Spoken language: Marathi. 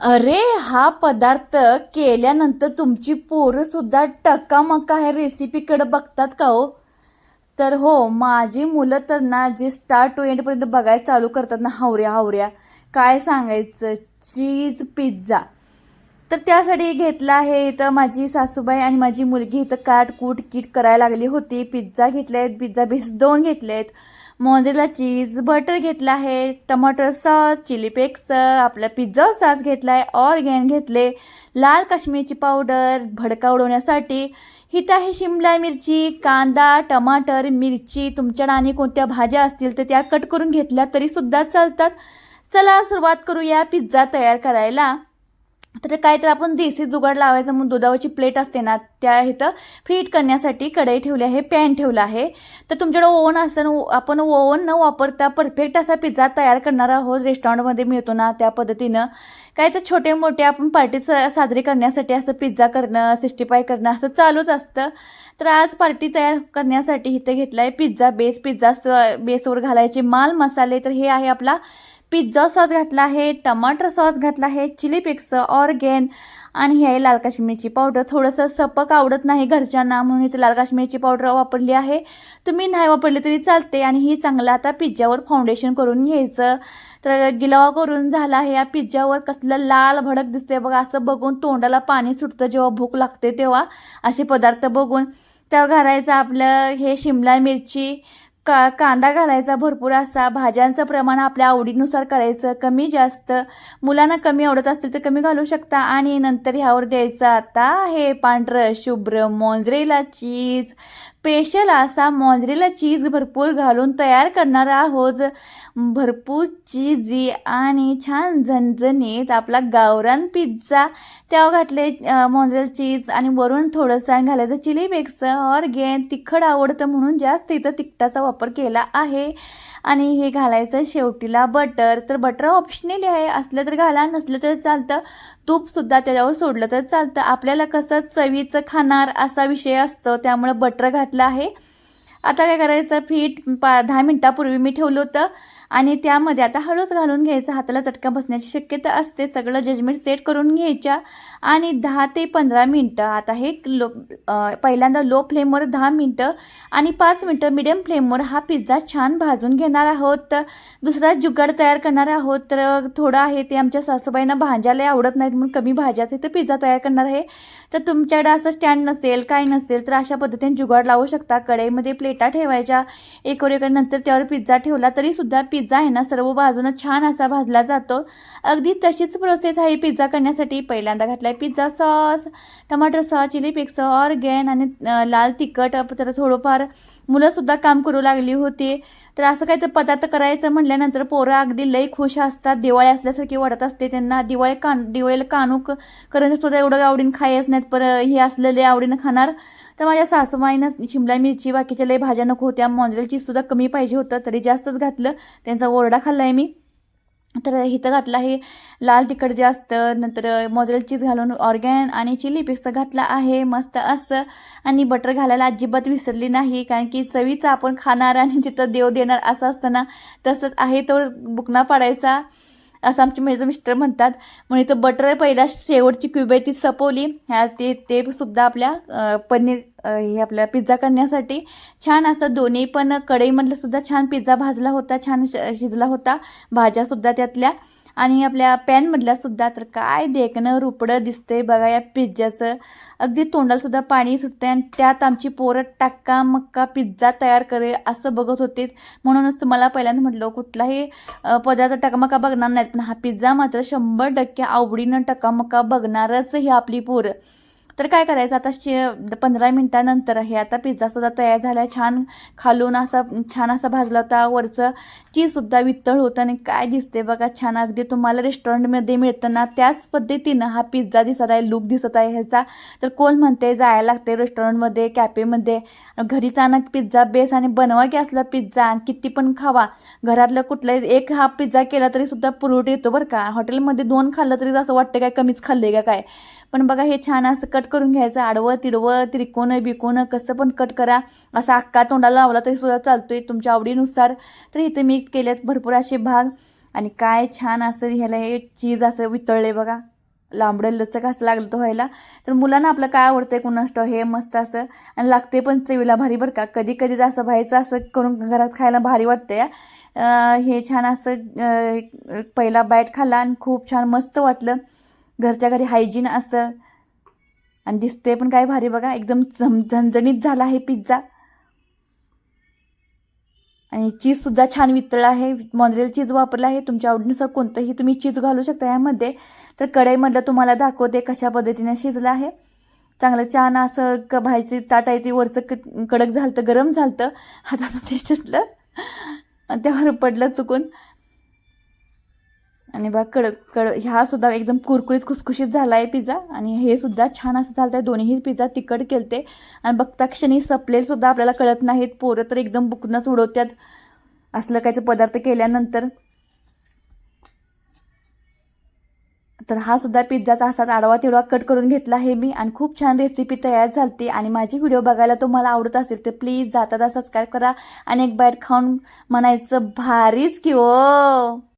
अरे हा पदार्थ केल्यानंतर तुमची पोरं सुद्धा टकामका ह्या रेसिपीकडे बघतात का हो? तर हो माझी मुलं तर ना जे स्टार टू एंडपर्यंत बघायला चालू करतात ना हावऱ्या हावऱ्या. काय सांगायचं? चीज पिझ्झा तर त्यासाठी घेतला आहे इथं माझी सासूबाई आणि माझी मुलगी इथं काट कूट किट करायला लागली होती. पिझ्झा घेतले आहेत पिझ्झा बेस दोन घेतले आहेत मोझेला चीज बटर घेतला आहे टमाटर सॉस चिली पेक्स आपला पिझ्झा सॉस घेतला आहे ऑरगॅन घेतले लाल काश्मीरची पावडर भडका उडवण्यासाठी हिथं आहे शिमला मिरची कांदा टमाटर मिरची तुमच्याकडे आणि कोणत्या भाज्या असतील तर त्या कट करून घेतल्या तरीसुद्धा चालतात. चला सुरुवात करूया पिझ्झा तयार करायला. तर काय तर आपण देसी जुगाड लावायचं म्हणून दुधावरची प्लेट असते ना त्या इथं फ्रीट करण्यासाठी कढई ठेवली आहे पॅन ठेवला आहे. तर तुमच्याकडे ओव्हन असतं आपण ओव्हन न वापरता परफेक्ट असा पिझ्झा तयार करणार आहोत रेस्टॉरंटमध्ये मिळतो ना त्या पद्धतीनं. काय तर छोटे मोठे आपण पार्टी साजरी करण्यासाठी असं पिझ्झा करणं सिक्स्टी फाय करणं असं चालूच असतं. तर आज पार्टी तयार करण्यासाठी इथं घेतला आहे पिझ्झा बेस पिझ्झा बेसवर घालायचे माल मसाले. तर हे आहे आपला पिझ्झा सॉस घातला आहे टमाटर सॉस घातला आहे चिली पिक्स ऑर्गेन आणि हे आहे लाल काश्मीरची पावडर. थोडंसं सपक आवडत नाही घरच्यांना म्हणून इथे लाल काश्मीरची पावडर वापरली आहे. तुम्ही नाही वापरली तरी चालते आणि ही चांगलं आता पिझ्झावर फाउंडेशन करून घ्यायचं. तर गिलावा करून झाला आहे या पिझ्झावर कसलं लाल भडक दिसते बघा असं बघून तोंडाला पाणी सुटतं जेव्हा भूक लागते तेव्हा. असे पदार्थ बघून. तेव्हा घालायचं आपलं हे शिमला मिरची का कांदा घालायचा भरपूर असा भाज्यांचं प्रमाण आपल्या आवडीनुसार करायचं कमी जास्त मुलांना कमी आवडत असतील तर कमी घालू शकता. आणि नंतर ह्यावर द्यायचं आता हे पांढरं शुभ्र मोंजरेला चीज स्पेशल असा मॉजरेला चीज भरपूर घालून तयार करणार आहोत. भरपूर चीजी आणि छान झणझणीत आपला गावरान पिझ्झा. त्यावर घातले मॉजरेल चीज आणि वरून थोडंसं घालायचं चिली फ्लेक्स ऑर्गेन तिखट आवडतं म्हणून जास्त इथं तिखटाचा वापर केला आहे. आणि हे घालायचं शेवटीला बटर. तर बटर ऑप्शनली आहे. असलं तर घाला नसलं तर चालतं. तूपसुद्धा त्याच्यावर सोडलं तर चालतं. आपल्याला कसं चवीचं खाणार असा विषय असतो त्यामुळं बटर घातलं आहे. आता काय करायचं? फीट पा दहा मिनटापूर्वी मी ठेवलं होतं. आणि त्यामध्ये आता हळूच घालून घ्यायचं हाताला चटका बसण्याची शक्यता असते. सगळं जजमेंट सेट करून घ्यायच्या. आणि दहा ते पंधरा मिनटं आता हे लो पहिल्यांदा लो फ्लेमवर दहा मिनटं आणि पाच मिनटं मिडियम फ्लेमवर हा पिझ्झा छान भाजून घेणार आहोत. दुसरा जुगाड तयार करणार आहोत. तर थोडं आहे ते आमच्या सासूबाईंना भाज्याला आवडत नाहीत म्हणून कमी भाज्याचे तर पिझ्झा तयार करणार आहे. तर तुमच्याकडे असं स्टँड नसेल काय नसेल तर अशा पद्धतीने जुगाड लावू शकता. कढईमध्ये प्लेटा ठेवायच्या. एकोर एकर नंतर त्यावर पिझ्झा ठेवला तरीसुद्धा पिझ्झा आहे ना सर्व बाजूनं छान असा भाजला जातो. अगदी तशीच प्रोसेस आहे पिझ्झा करण्यासाठी. पहिल्यांदा घातला आहे पिझ्झा सॉस टमाटर सॉस चिली पिक्स ऑर्गेन आणि लाल तिखट. तर थोडंफार मुलंसुद्धा काम करू लागली होती. तर असं काही तर पदार्थ करायचं म्हटल्यानंतर पोरं अगदी लई खुश असतात. दिवाळी असल्यासारखी वाटत असते त्यांना. दिवाळी कान दिवाळीला कानूक करणं सुद्धा एवढं आवडीनं खायच नाहीत. पर हे असलेले आवडीनं खाणार. तर माझ्या सासूबाईनं शिमला मिरची बाकीच्या लई भाज्या नको होत्या. मोंजरेल सुद्धा कमी पाहिजे होतं. तरी जास्तच घातलं. त्यांचा ओरडा खाल्ला आहे मी. तर हिथं घातलं आहे. लाल तिखट जास्त. नंतर मोजरेल चीज घालून ऑर्गॅन आणि चिली पिक्स घातला आहे. मस्त असं. आणि बटर घालायला अजिबात विसरली नाही. कारण की चवीचा आपण खाणार आणि तिथं देव देणार असं असतं ना तसंच आहे तो बुकना पाडायचा. असं आमचे माझे मिस्टर म्हणतात. म्हणून इथं बटर पहिला शेवटची क्यूब आहे ती सपवली. ह्या ते ते सुद्धा आपल्या पनीर हे आपल्या पिझ्झा करण्यासाठी. छान असं दोन्ही पण कढईमधलं सुद्धा छान पिझ्झा भाजला होता छान शिजला होता. भाज्यासुद्धा त्यातल्या. आणि आपल्या पॅनमधल्या सुद्धा तर काय देखणं रुपडं दिसतंय बघा या पिझ्झाचं. अगदी तोंडाला सुद्धा पाणी सुटतंय आणि त्यात आमची पोरं टाक्का मक्का पिझ्झा तयार करे असं बघत होते म्हणूनच तुम्हाला पहिल्यांदा म्हटलं कुठलाही पदार्थ टकामका बघणार नाहीत. पण हा पिझ्झा मात्र शंभर टक्के आवडीनं टकामका बघणारच ही आपली पोरं. तर काय करायचं? आता शे पंधरा मिनटानंतर हे आता पिझ्झासुद्धा तयार झाला. आहे छान खालून असा छान असा भाजला होता. वरचं चीजसुद्धा वित्तळ होतं आणि काय दिसते बघा छान. अगदी तुम्हाला रेस्टॉरंटमध्ये मिळतं ना त्याच पद्धतीनं हा पिझ्झा दिसत आहे लुक दिसत आहे ह्याचा. तर कोण म्हणते जायला लागते रेस्टॉरंटमध्ये कॅफेमध्ये घरीच आणा पिझ्झा बेस आणि बनवा की असला पिझ्झा आणि किती पण खावा. घरातलं कुठलाही एक हा पिझ्झा केला तरी सुद्धा पुरवठा येतो बरं का. हॉटेलमध्ये दोन खाल्लं तरी असं वाटतं काय कमीच खाल्ले का काय? पण बघा हे छान असं कट करून घ्यायचं. आडवं तिडवं त्रिकोण बिकोण कसं पण कट करा. असा अक्का तोंडाला लावला तरी सुद्धा चालतोय तुमच्या आवडीनुसार. तर इथे मी केलेत भरपूर असे भाग. आणि काय छान असं ह्याला हे चीज असं वितळले बघा. लांबडं लचक असं लागलं तर व्हायला. तर मुलांना आपलं काय आवडतंय कुणाष्ट हे मस्त असं. आणि लागते पण चवीला भारी बरं का. कधी कधी असं व्हायचं असं करून घरात खायला भारी वाटतंय. हे छान असं पहिला बॅट खाल्ला आणि खूप छान मस्त वाटलं. घरच्या घरी हायजीन असं. आणि दिसते पण काय भारी बघा एकदम झम झणझणीत झाला आहे पिझ्झा. आणि चीजसुद्धा छान वितळलं आहे मॉन्झरेल चीज वापरलं आहे. तुमच्या आवडीनुसार कोणतंही तुम्ही चीज घालू शकता यामध्ये. तर कढईमधलं तुम्हाला दाखवते कशा पद्धतीने शिजलं आहे. चांगलं छान असं क ताट आहे ती वरचं क कडक झालं गरम झालं हाताचं ते सुटलं आणि त्यावर पडलं चुकून. आणि बघा कडक कड ह्या सुद्धा एकदम कुरकुरीत खुसखुशीत झाला आहे पिझ्झा. आणि हे सुद्धा छान असं झालं आहे दोन्हीही पिझ्झा तिखट केलते. आणि बघता क्षणी सपले सुद्धा आपल्याला कळत नाहीत. पोरं तर एकदम बुकनंच उडवत्यात. असलं काही पदार्थ केल्यानंतर. तर हा सुद्धा पिझ्झाचा असाच आडवा तिडवा कट करून घेतला आहे मी. आणि खूप छान रेसिपी तयार झाली आणि माझी व्हिडिओ बघायला तुम्हाला आवडत असेल तर प्लीज जाता सबस्क्राईब करा. आणि एक बाईट खाऊन म्हणायचं भारीच की ओ